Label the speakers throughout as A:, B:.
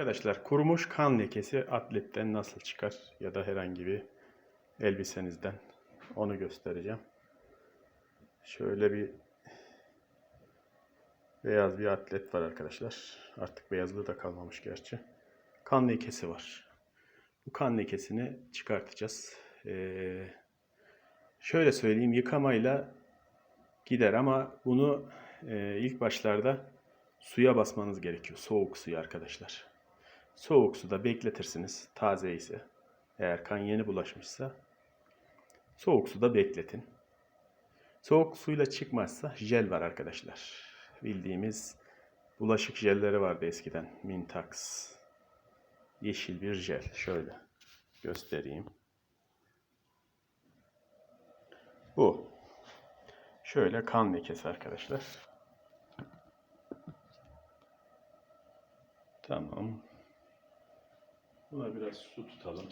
A: Arkadaşlar kurumuş kan lekesi atletten nasıl çıkar ya da herhangi bir elbisenizden onu göstereceğim. Şöyle bir beyaz bir atlet var arkadaşlar. Artık beyazlığı da kalmamış gerçi. Kan lekesi var. Bu kan lekesini çıkartacağız. Ee, şöyle söyleyeyim yıkamayla gider ama bunu e, ilk başlarda suya basmanız gerekiyor. Soğuk suya arkadaşlar. Soğuk suda bekletirsiniz. Taze ise. Eğer kan yeni bulaşmışsa soğuk suda bekletin. Soğuk suyla çıkmazsa jel var arkadaşlar. Bildiğimiz bulaşık jelleri vardı eskiden. Mintax. Yeşil bir jel. Şöyle göstereyim. Bu. Şöyle kan lekesi arkadaşlar. Tamam. Buna biraz su tutalım.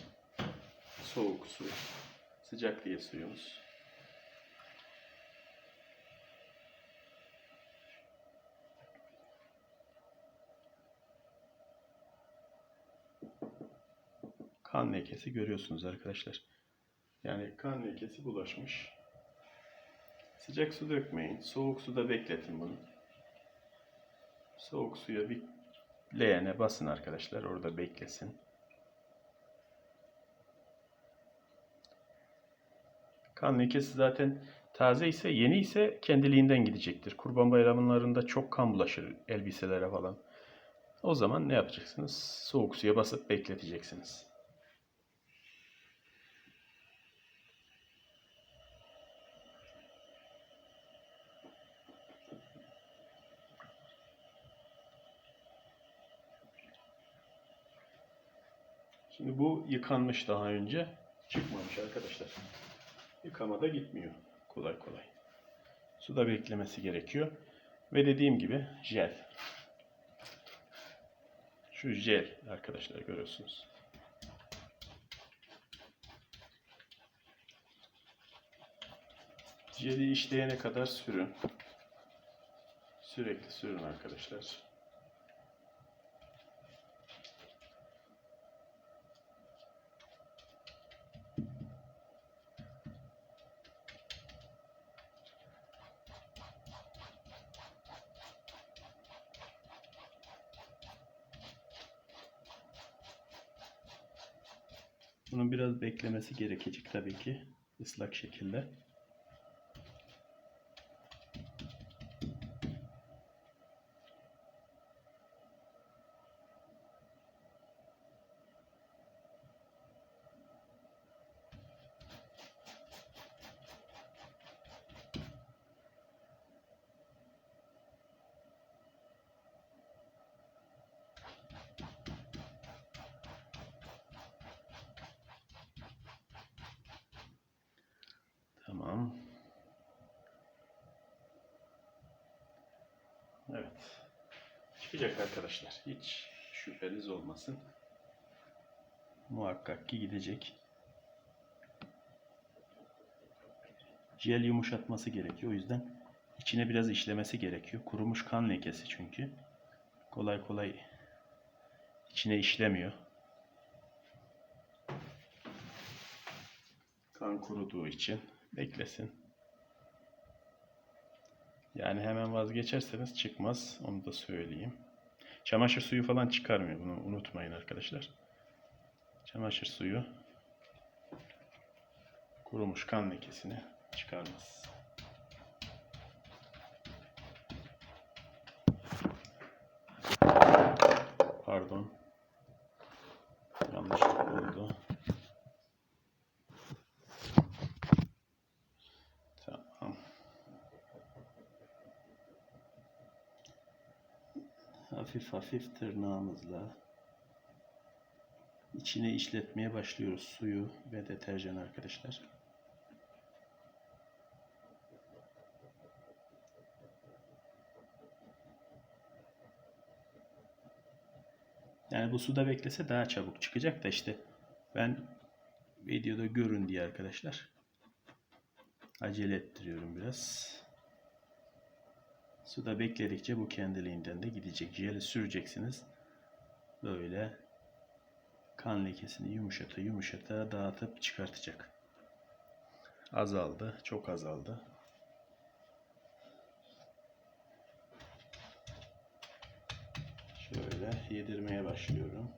A: Soğuk su. Sıcak değil suyumuz. Kan lekesi görüyorsunuz arkadaşlar. Yani kan lekesi bulaşmış. Sıcak su dökmeyin. Soğuk suda bekletin bunu. Soğuk suya bir leğene basın arkadaşlar. Orada beklesin. Kan lekesi zaten taze ise yeni ise kendiliğinden gidecektir. Kurban bayramlarında çok kan bulaşır elbiselere falan. O zaman ne yapacaksınız? Soğuk suya basıp bekleteceksiniz. Şimdi bu yıkanmış daha önce. Çıkmamış arkadaşlar. Yıkamada gitmiyor kolay kolay. Suda beklemesi gerekiyor. Ve dediğim gibi jel. Şu jel arkadaşlar görüyorsunuz. Jeli işleyene kadar sürün. Sürekli sürün arkadaşlar. Bunun biraz beklemesi gerekecek tabii ki ıslak şekilde. Tamam. Evet. Çıkacak arkadaşlar. Hiç şüpheniz olmasın. Muhakkak ki gidecek. Jel yumuşatması gerekiyor. O yüzden içine biraz işlemesi gerekiyor. Kurumuş kan lekesi çünkü. Kolay kolay içine işlemiyor. Kan kuruduğu için beklesin. Yani hemen vazgeçerseniz çıkmaz. Onu da söyleyeyim. Çamaşır suyu falan çıkarmıyor. Bunu unutmayın arkadaşlar. Çamaşır suyu kurumuş kan lekesini çıkarmaz. Pardon. Yanlış oldu. Tamam. Hafif hafif tırnağımızla içine işletmeye başlıyoruz suyu ve deterjan arkadaşlar. Yani bu suda beklese daha çabuk çıkacak da işte ben videoda görün diye arkadaşlar acele ettiriyorum biraz. Suda bekledikçe bu kendiliğinden de gidecek. Jeli süreceksiniz. böyle kan lekesini yumuşata yumuşata dağıtıp çıkartacak. Azaldı, çok azaldı. Şöyle yedirmeye başlıyorum.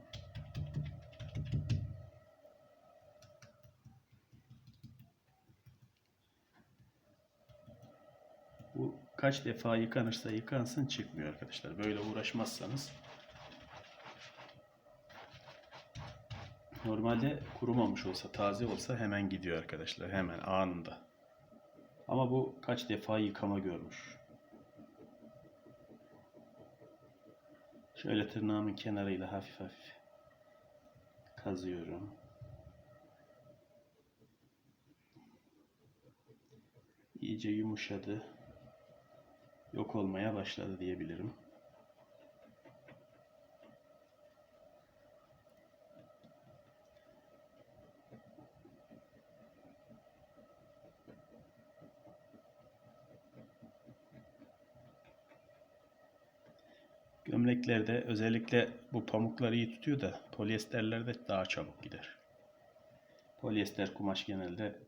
A: Bu kaç defa yıkanırsa yıkansın çıkmıyor arkadaşlar. Böyle uğraşmazsanız normalde kurumamış olsa, taze olsa hemen gidiyor arkadaşlar. Hemen anında. Ama bu kaç defa yıkama görmüş. Şöyle tırnağımın kenarıyla hafif hafif kazıyorum. İyice yumuşadı. Yok olmaya başladı diyebilirim. Gömleklerde özellikle bu pamuklar iyi tutuyor da polyesterlerde daha çabuk gider. Polyester kumaş genelde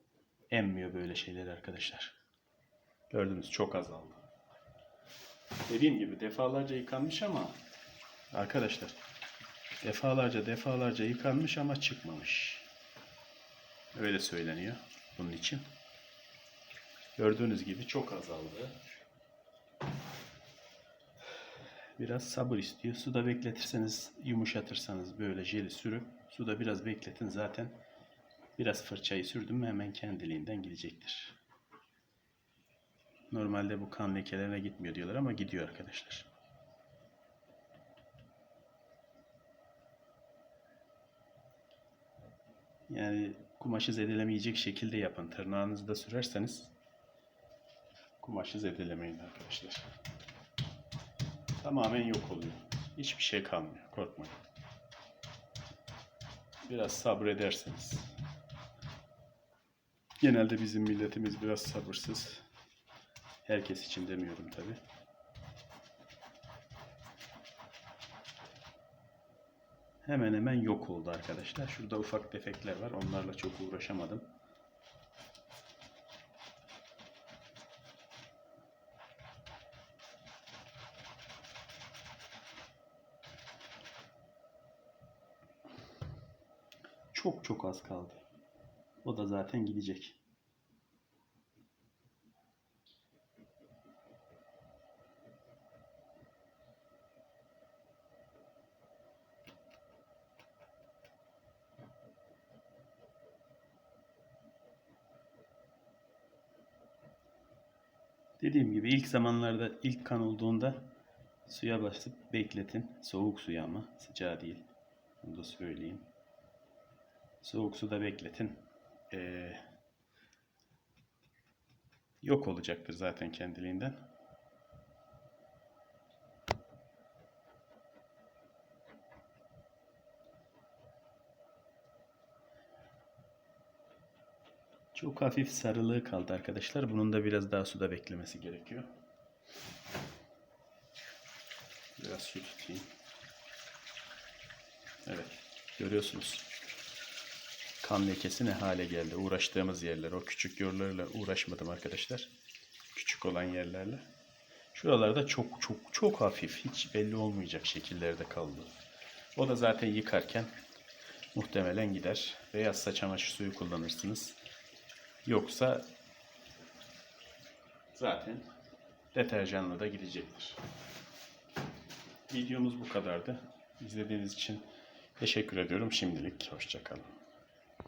A: emmiyor böyle şeyleri arkadaşlar. Gördünüz çok azaldı. Dediğim gibi defalarca yıkanmış ama arkadaşlar defalarca defalarca yıkanmış ama çıkmamış. Öyle söyleniyor bunun için. Gördüğünüz gibi çok azaldı. Biraz sabır istiyor. Suda bekletirseniz, yumuşatırsanız böyle jeli sürüp suda biraz bekletin zaten biraz fırçayı sürdüm mü hemen kendiliğinden gidecektir. Normalde bu kan lekelerine gitmiyor diyorlar ama gidiyor arkadaşlar. Yani kumaşı zedelemeyecek şekilde yapın. Tırnağınızı da sürerseniz kumaşı zedelemeyin arkadaşlar. Tamamen yok oluyor. Hiçbir şey kalmıyor. Korkmayın. Biraz sabrederseniz. Genelde bizim milletimiz biraz sabırsız. Herkes için demiyorum tabi. Hemen hemen yok oldu arkadaşlar. Şurada ufak defekler var. Onlarla çok uğraşamadım. Çok çok az kaldı. O da zaten gidecek. Dediğim gibi ilk zamanlarda ilk kan olduğunda suya basıp bekletin. Soğuk suya ama sıcağı değil. Bunu da söyleyeyim. Soğuk suda bekletin. Ee, yok olacaktır zaten kendiliğinden. Çok hafif sarılığı kaldı arkadaşlar. Bunun da biraz daha suda beklemesi gerekiyor. Biraz su tutayım. Evet. Görüyorsunuz. Kan lekesi ne hale geldi. Uğraştığımız yerler. O küçük yerlerle uğraşmadım arkadaşlar. Küçük olan yerlerle. Şuralarda çok çok çok hafif. Hiç belli olmayacak şekillerde kaldı. O da zaten yıkarken muhtemelen gider. Beyaz çamaşır suyu kullanırsınız. Yoksa zaten deterjanla da gidecektir. Videomuz bu kadardı. İzlediğiniz için teşekkür ediyorum. Şimdilik hoşçakalın.